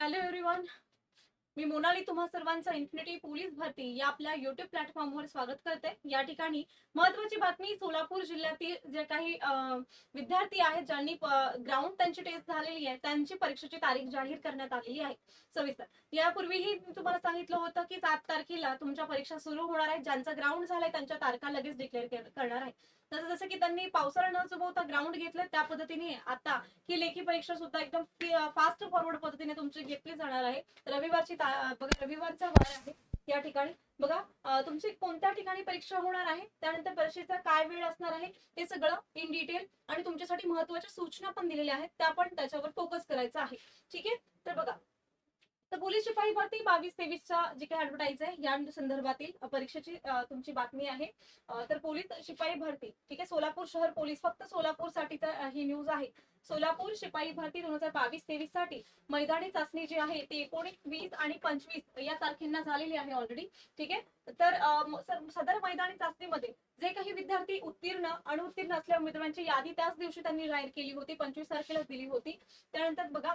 Hello everyone मी मोनाली तुम्हा सर्वांचं infinity police भरती या आपल्या युट्यूब प्लॅटफॉर्मवर स्वागत करते. या ठिकाणी महत्वाची बातमी सोलापूर जिल्ह्यातील जे काही अं, विद्यार्थी आहेत ज्यांनी ग्राउंड त्यांची टेस्ट झालेली आहे त्यांची परीक्षेची तारीख जाहीर करण्यात आलेली आहे. सविस्तर. यापूर्वीही मी तुम्हाला सांगितलं होतं की सात तारखेला तुमच्या परीक्षा सुरू होणार आहेत. ज्यांचं ग्राउंड झालंय त्यांच्या तारखा लगेच डिक्लेअर करणार आहे तसं जसं की त्यांनी पावसाळा न चुकवता ग्राउंड घेतलं त्या पद्धतीने आता ही लेखी परीक्षा सुद्धा एकदम फास्ट फॉरवर्ड पद्धतीने तुमची घेतली जाणार आहे. रविवारची बघा रविवारचा वार आहे या ठिकाणी. बघा तुमची कोणत्या ठिकाणी परीक्षा होणार आहे त्यानंतर परीक्षेचा काय वेळ असणार आहे हे सगळं इन डिटेल आणि तुमच्यासाठी महत्त्वाच्या सूचना पण दिलेल्या आहेत त्या पण त्याच्यावर फोकस करायचा आहे. ठीक आहे? तर बघा तर पोलीस शिपाई भरती बावीस तेवीसचा जी काही ऍडव्हर्टाईज आहे या संदर्भातील परीक्षेची तुमची बातमी आहे. तर पोलीस शिपाई भरती ठीक आहे? सोलापूर शहर पोलीस फक्त सोलापूरसाठी ही न्यूज आहे. सोलापूर शिपाई भरती दोन हजार बावीस तेवीससाठी मैदानी चाचणी जी आहे ती एकोणीस वीस आणि पंचवीस या तारखेंना झालेली आहे ऑलरेडी ठीक आहे? तर सदर मैदानी चाचणीमध्ये जे काही विद्यार्थी उत्तीर्ण अनुत्तीर्ण असल्या उमेदवारांची यादी त्याच दिवशी त्यांनी जाहीर केली होती पंचवीस तारखेला दिली होती. त्यानंतर बघा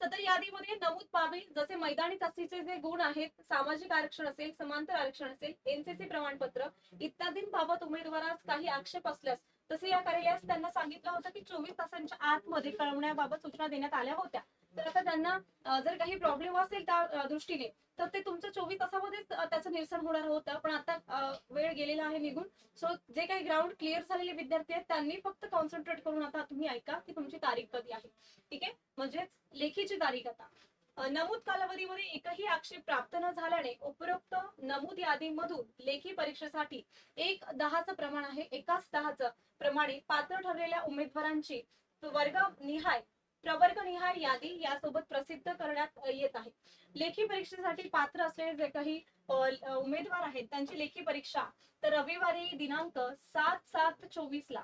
सदर यादीमध्ये नमूद बाबी जसे मैदानी तस्तीचे जे गुण आहेत सामाजिक आरक्षण असेल समांतर आरक्षण असेल एनसीसी प्रमाणपत्र इत्यादींबाबत उमेदवारास काही आक्षेप असल्यास तसे या कार्यालयास त्यांना सांगितलं होतं की चोवीस तासांच्या आतमध्ये कळवण्याबाबत सूचना देण्यात आल्या होत्या. तर आता त्यांना जर काही प्रॉब्लेम असेल त्या दृष्टीने तर ते तुमचं चोवीस तासामध्येच त्याचं निरसन होणार होतं. पण आता वेळ गेलेला आहे निघून. सो जे काही ग्राउंड क्लिअर झालेले विद्यार्थी आहेत त्यांनी फक्त कॉन्सन्ट्रेट करून आता तुम्ही ऐका की तुमची तारीख कधी आहे. ठीक आहे? म्हणजेच लेखीची तारीख आता नमूद कालावधीमध्ये एकही आक्षेप प्राप्त न झाल्याने उपरोक्त नमूद यादीमधून लेखी परीक्षेसाठी एक दहाचं प्रमाण आहे. एकाच दहाचं प्रमाणे पात्र ठरलेल्या उमेदवारांची वर्ग निहाय प्रवर्ग निहाय यादी यासोबत प्रसिद्ध करण्यात येत आहे. लेखी परीक्षेसाठी पात्र असलेले जे काही उमेदवार आहेत त्यांची लेखी परीक्षा तर रविवारी दिनांक सात सात चोवीस ला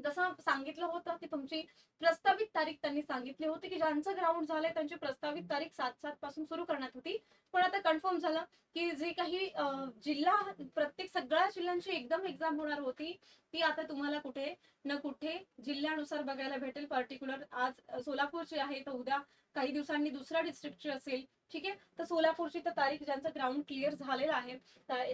जसं सांगितलं होतं की तुमची प्रस्तावित तारीख त्यांनी सांगितली होती की ज्यांचं ग्राउंड झालंय त्यांची प्रस्तावित तारीख सात सात पासून सुरू करण्यात होती. पण आता कन्फर्म झालं की जी काही जिल्हा प्रत्येक सगळ्या जिल्ह्यांची एकदम एक्झाम होणार होती ती आता तुम्हाला कुठे न कुठे जिल्ह्यानुसार बघायला भेटेल. पर्टिक्युलर आज सोलापूरची आहे तर उद्या काही दिवसांनी दुसऱ्या डिस्ट्रिक्टची असेल. ठीक आहे? तर सोलापूरची तर तारीख ज्यांचं ग्राउंड क्लिअर झालेलं आहे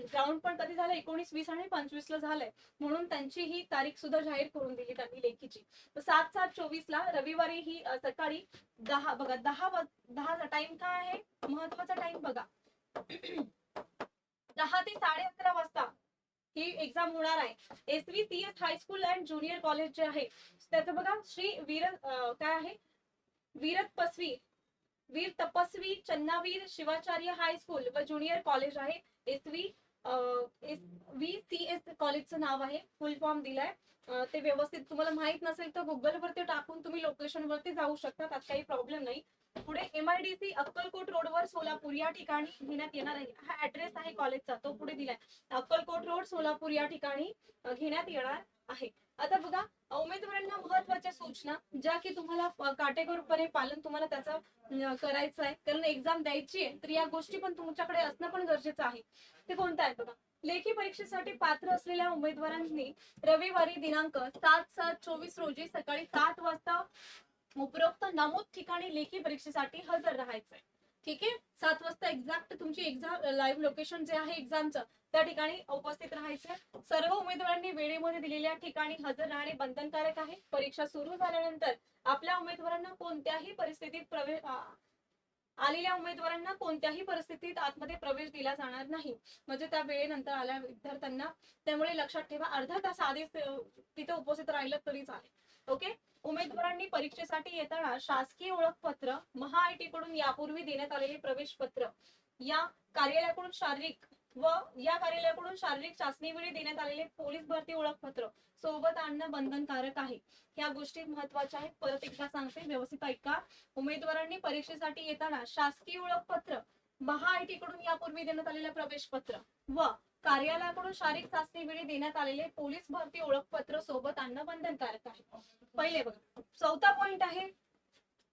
ग्राउंड पण कधी झालं? एकोणीस वीस आणि पंचवीस ला झालंय. म्हणून त्यांची ही तारीख सुद्धा जाहीर करून दिली त्यांनी लेखीची. तर सात सात चोवीस ला रविवारी ही सकाळी दहा बघा दहा वाज- दहाचा टाइम काय आहे? महत्त्वाचा टाइम बघा. दहा ते साडे अकरा वाजता ही एक्झाम होणार आहे. S V C S high school and junior college जे आहे त्याचं बघा श्री वीर काय आहे? वीरत पसवी वीर तपस्वी चन्नावीर शिवाचार्य हायस्कूल व ज्युनियर कॉलेज आहे. एस व्ही सी एस कॉलेजचं नाव आहे. फुल फॉर्म दिलाय. ते व्यवस्थित तुम्हाला माहीत नसेल तर गुगल वरती टाकून तुम्ही लोकेशन वरती जाऊ शकता. त्यात काही प्रॉब्लेम नाही. पुढे एमआयडीसी अक्कलकोट रोडवर सोलापूर या ठिकाणी घेण्यात येणार आहे. हा ऍड्रेस आहे कॉलेजचा तो पुढे दिलाय. अक्कलकोट रोड सोलापूर या ठिकाणी घेण्यात येणार. आहे. आता बघा उमेदवारांना महत्त्वाच्या सूचना ज्या की तुम्हाला काटेकोरपणे पालन तुम्हाला त्याचा करायचं आहे. कारण एक्झाम द्यायची आहे तर या गोष्टी पण तुमच्याकडे असणं पण गरजेचं आहे. ते कोणतं आहे बघा? लेखी परीक्षेसाठी पात्र असलेल्या उमेदवारांनी रविवारी दिनांक सात सात चोवीस रोजी सकाळी सात वाजता उपरोक्त नमूद ठिकाणी लेखी परीक्षेसाठी हजर राहायचंय. ठीक आहे? सात वाजता एक्झॅक्ट तुमची एक्झाम लाईव्ह लोकेशन जे आहे एक्झामचं त्या ठिकाणी उपस्थित राहायचं. सर्व उमेदवारांनी वेळेमध्ये दिलेल्या ठिकाणी हजर राहणे बंधनकारक आहे. परीक्षा सुरू झाल्यानंतर आपल्या उमेदवारांना कोणत्याही परिस्थितीत प्रवेश आलेल्या उमेदवारांना कोणत्याही परिस्थितीत आतमध्ये प्रवेश दिला जाणार नाही. म्हणजे त्या वेळेनंतर आल्या विद्यार्थ्यांना. त्यामुळे लक्षात ठेवा अर्धा तास आधीच तिथे उपस्थित राहिलं तरी चालेल ओके? उमेदवारांनी परीक्षेसाठी येताना शासकीय ओळखपत्र महाआयटी कडून यापूर्वी देण्यात आलेले प्रवेश पत्र या कार्यालयाकडून शारीरिक व या कार्यालयाकडून शारीरिक चाचणीवेळी देण्यात आलेले पोलीस भरती ओळखपत्र सोबत आणणं बंधनकारक आहे. ह्या गोष्टी महत्त्वाच्या आहेत. परत एकदा सांगते व्यवस्थित ऐका. उमेदवारांनी परीक्षेसाठी येताना शासकीय ओळखपत्र महा आयटी कडून यापूर्वी देण्यात आलेले प्रवेश पत्र व कार्यालयाकडून शारीरिक चाचणी वेळी देण्यात आलेले पोलीस भरती ओळखपत्र सोबत आणणं बंधनकारक आहे. पहिले बघा चौथा पॉइंट आहे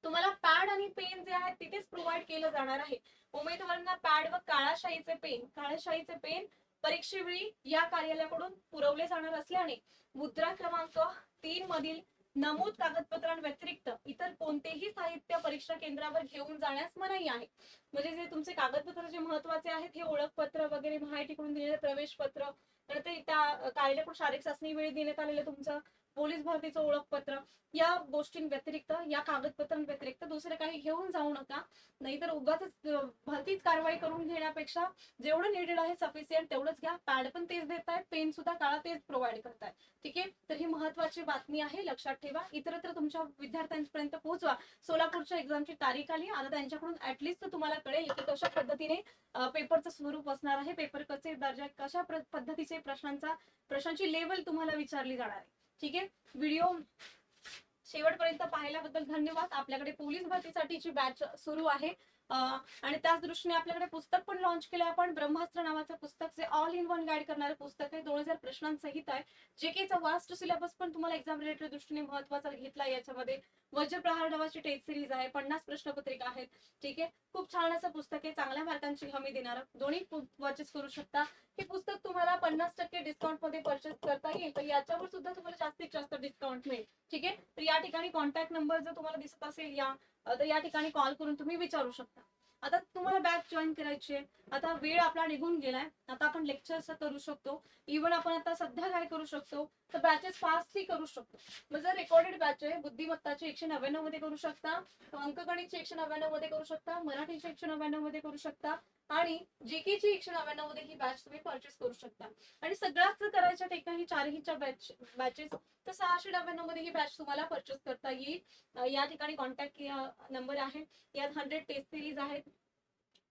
तुम्हाला पॅड आणि पेन जे आहे तिथेच प्रोव्हाइड केलं जाणार आहे. उमेदवारांना पॅड व काळाशाहीचे पेन काळाशाहीचे पेन परीक्षेवेळी या कार्यालयाकडून पुरवले जाणार असल्याने मुद्रा क्रमांक तीन मधील नमूद कागदपत्रांव्यतिरिक्त इतर कोणतेही साहित्य परीक्षा केंद्रावर घेऊन जाण्यास मनाई आहे. म्हणजे जे तुमचे कागदपत्र जे महत्त्वाचे आहेत हे ओळखपत्र वगैरे माहितीकडून दिलेले प्रवेश पत्र तर ते त्या कार्यालयाकडून शारीरिक चाचणी वेळी देण्यात आलेलं तुमचं. पोलीस भरतीचं ओळखपत्र या गोष्टींव्यतिरिक्त या कागदपत्रांव्यतिरिक्त दुसरे काही घेऊन जाऊ नका. नाहीतर उगाच भरतीच कारवाई करून घेण्यापेक्षा जेवढं निडेड आहे सफिशियंट तेवढंच घ्या. पॅड पण तेच देत आहेत पेन सुद्धा काळा तेच प्रोव्हाइड करतायत. ठीक आहे? तर ही महत्वाची बातमी आहे लक्षात ठेवा. इतरत्र तुमच्या विद्यार्थ्यांपर्यंत पोहोचवा. सोलापूरच्या एक्झामची तारीख आली. आता त्यांच्याकडून ऍटलिस्ट तुम्हाला कळेल की कशा पद्धतीने पेपरचं स्वरूप असणार आहे. पेपर कसे दर्जा कशा पद्धतीचे प्रश्नांचा प्रश्नांची लेवल तुम्हाला विचारली जाणार आहे. ठीक आहे? व्हिडिओ शेवटपर्यंत पाहिल्याबद्दल धन्यवाद. आपल्याकडे पोलीस भरतीसाठीची बॅच सुरू आहे. आणि त्याच दृष्टीने आपल्याकडे पुस्तक पण लॉन्च केलं आपण. ब्रह्मास्त्र नावाचं पुस्तक जे ऑल इन वन गाईड करणारं पुस्तक आहे. दोन हजार प्रश्नांसहित आहे. जे केचा वास्ट सिलेबस पण तुम्हाला एक्झाम रिलेटेड दृष्टीने महत्त्वाचा घेतला याच्यामध्ये. वज्रप्रहार नावाची टेस्ट सिरीज आहे. पन्नास प्रश्नपत्रिका आहेत. ठीक आहे? खूप छान असं पुस्तक आहे. चांगल्या मार्कांची हमी देणारं. दोन्ही परचेस करू शकता. हे पुस्तक तुम्हाला पन्नास टक्के डिस्काउंटमध्ये परचेस करता येईल. तर याच्यावर सुद्धा तुम्हाला जास्तीत जास्त डिस्काउंट मिळेल. ठीक आहे? तर या ठिकाणी कॉन्टॅक्ट नंबर जर तुम्हाला दिसत असेल या तर या ठिकाणी कॉल करून तुम्ही विचारू शकता. आता तुम्हाला बॅच जॉईन करायची आहे आता वेळ आपला निघून गेलाय. आता आपण लेक्चर्स करू शकतो. इव्हन आपण आता सध्या काय करू शकतो तर बॅचेस फास्टली करू शकतो. म्हणजे रेकॉर्डेड बॅच आहे बुद्धिमत्ताची एकशे नव्याण्णवमध्ये करू शकता अंकगणितची एकशे नव्याण्णवमध्ये करू शकता मराठीची एकशे नव्याण्णवमध्ये करू शकता आणि जीकेची एकशे नव्याण्णवमध्ये ही बॅच तुम्ही परचेस करू शकता. आणि सगळ्याच करायच्या ठिकाणी चारहीच्या बॅच बॅचेस तर सहाशे नव्याण्णवमध्ये ही बॅच तुम्हाला परचेस करता येईल. या ठिकाणी कॉन्टॅक्ट नंबर आहे. यात हंड्रेड टेस्ट सिरीज आहेत.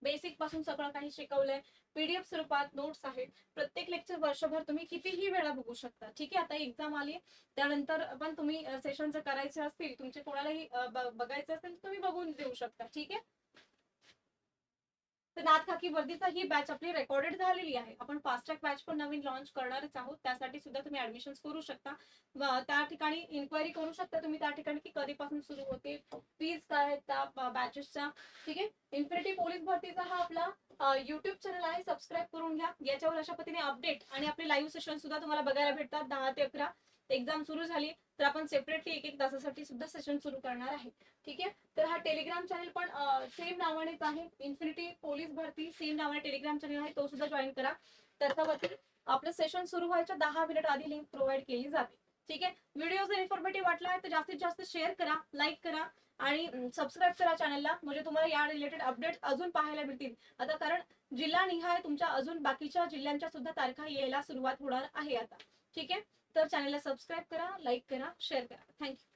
बेसिकपासून सगळं काही शिकवलंय. पीडीएफ स्वरूपात नोट्स आहेत. प्रत्येक लेक्चर वर्षभर तुम्ही कितीही वेळा बघू शकता. ठीक आहे आता एक्झाम आली. त्यानंतर पण तुम्ही सेशन जर करायचे असतील तुमचे कोणालाही बघायचे असेल तर तुम्ही बघून देऊ शकता. ठीक आहे? तर नाथ खाकी वर्दीचा ही बॅच आपली रेकॉर्डेड झालेली आहे. आपण फास्ट ट्रॅक बॅच पण नवीन लॉन्च करणारच आहोत. त्यासाठी सुद्धा तुम्ही ऍडमिशन करू शकता. त्या ठिकाणी इन्क्वायरी करू शकता तुम्ही. त्या ठिकाणी की कधीपासून सुरू होते फीज काय आहेत त्या बॅचेसच्या ठीक आहे? इन्फिनिटी पोलीस भरतीचा हा आपला युट्यूब चॅनल आहे. सबस्क्राईब करून घ्या. याच्यावर अशा पद्धतीने अपडेट आणि आपले लाईव्ह सेशन सुद्धा तुम्हाला बघायला भेटतात. दहा ते अकरा. एक्झाम सुरू झाली तर आपण सेपरेटली एक एक तासासाठी सुद्धा सेशन सुरू करणार आहे ठीक आहे? तर हा टेलिग्राम चॅनल पण सेम नावानेच आहे. इन्फिनिटी पोलीस भरती सेम नावाने टेलिग्राम चॅनल आहे. तो सुद्धा जॉईन करा. त्याच्यावरती आपलं सेशन सुरू व्हायच्या दहा मिनिट आधी लिंक प्रोव्हाइड केली जाते. ठीक आहे? व्हिडिओ जर इन्फॉर्मेटिव्ह वाटला आहे तर जास्तीत जास्त शेअर करा लाईक करा आणि सबस्क्राईब करा चॅनलला म्हणजे तुम्हाला या रिलेटेड अपडेट अजून पाहायला मिळतील. आता कारण जिल्हा निहाय तुमच्या अजून बाकीच्या जिल्ह्यांच्या सुद्धा तारखा यायला सुरुवात होणार आहे आता. ठीक आहे? तर चॅनलला सबस्क्राईब करा लाईक करा शेअर करा. थँक्यू